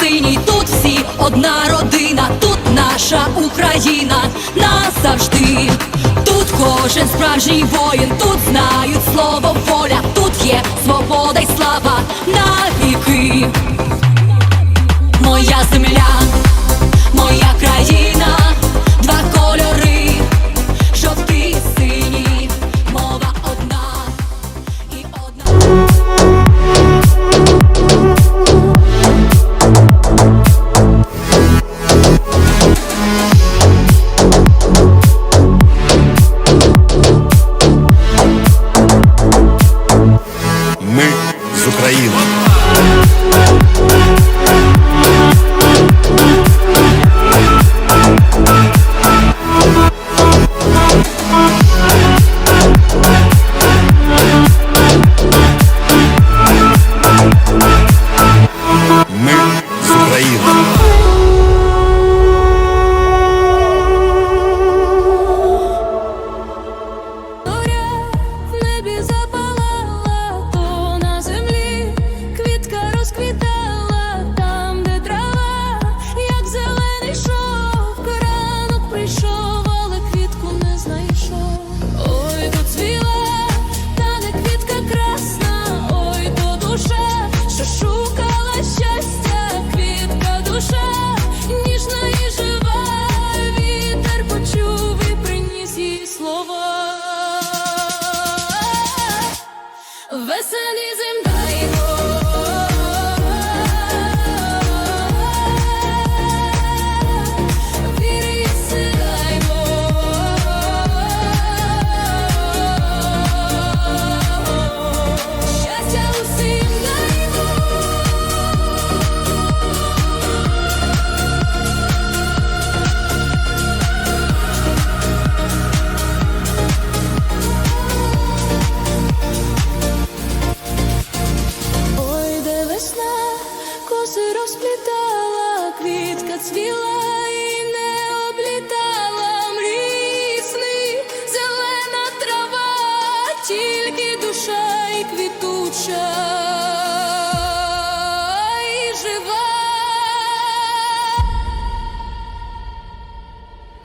синій, тут всі одна родина, тут наша Україна назавжди, тут кожен справжній воїн, тут знають слово воля, тут є свобода й слава. З України.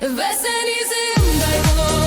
Веселі зим Віри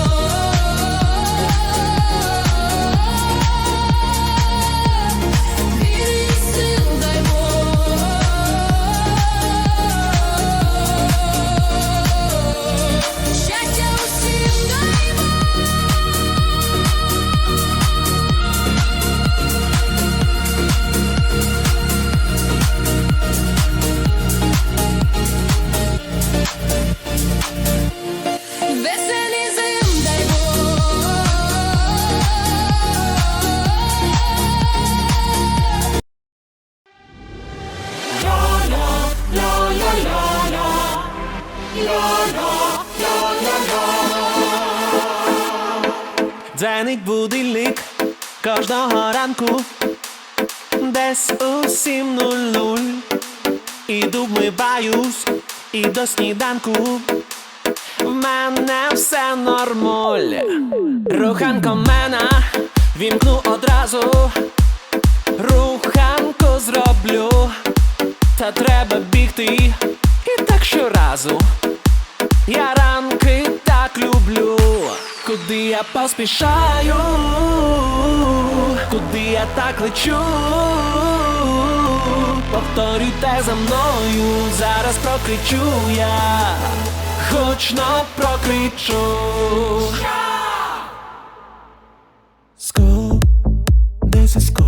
Дзвенить будильник кожного ранку, десь у сім нуль нуль. Іду вмиваюсь і до сніданку. В мене все нормуль. Руханко мене вімкну одразу. Руханку зроблю, та треба бігти і так щоразу. Я куди я поспішаю, куди я так лечу. Повторюйте за мною, зараз прокричу я, гучно прокричу. School, this is school.